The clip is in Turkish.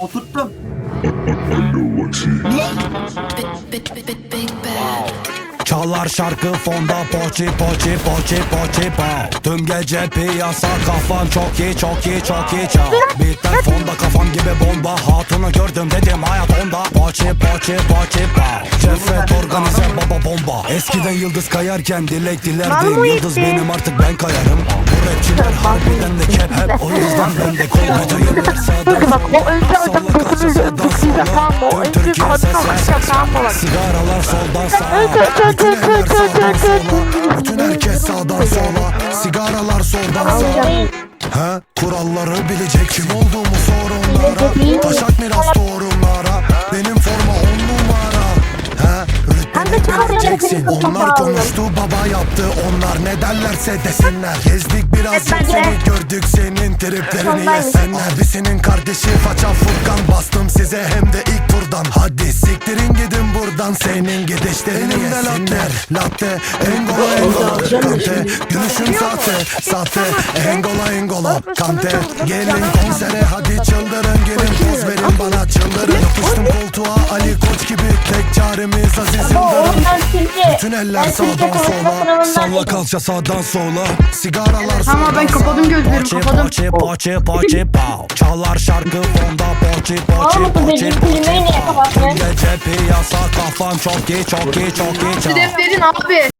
Oturttum. Çalar şarkı fonda poçi poçi poçi poçi pow Tüm gece piyasa kafan çok iyi çok iyi çok iyi çal. Beatler fonda kafam gibi bomba Hatunu gördüm dedim hayat onda. Poçi poçi poçi pow Cefet organize baba bomba. Eskiden yıldız kayarken dilek dilerdim. Yıldız benim artık ben kayarım. Bu rapçiler harbiden de kep hep. O yüzden ben de kol Bütün sağdan Bak o önce adam gözünü tıkıyla tamam mı? O önce kadın olacak tamam mı? Sigaralar soldan sağa. Bütün eller sağdan sola. Bütün herkes sağdan sola. Sigaralar soldan sağa He? Kuralları bilecek kim olduğumu sor onlara Taşak miras Bileceksin Onlar konuştu baba yaptı. Onlar ne derlerse desinler. Gezdik birazcık seni gördük. Senin triplerini yesenler Birisinin kardeşi faça Furkan. Bastım size hem de ilk turdan. Hadi siktirin gidin buradan. Senin gidişlerini yesinler. Latte Engola Engola. Kante Gülüşün sahte Sahte. Engola Engola. Kante Gelin konsere hadi çıldırın Gelin poz verin bana Tek çaremiz Aziz Yıldırım bütün eller sağdan sola. Salla kalça sağdan sola. Sigaralar Tamam, ben kapadım gözlerimi, kapadım. Poçi poçi poçi pow Çalar şarkı fonda niye pow kapattın? Tüm gece piyasa kafan çok iyi çok iyi çok iyi Defterin abi.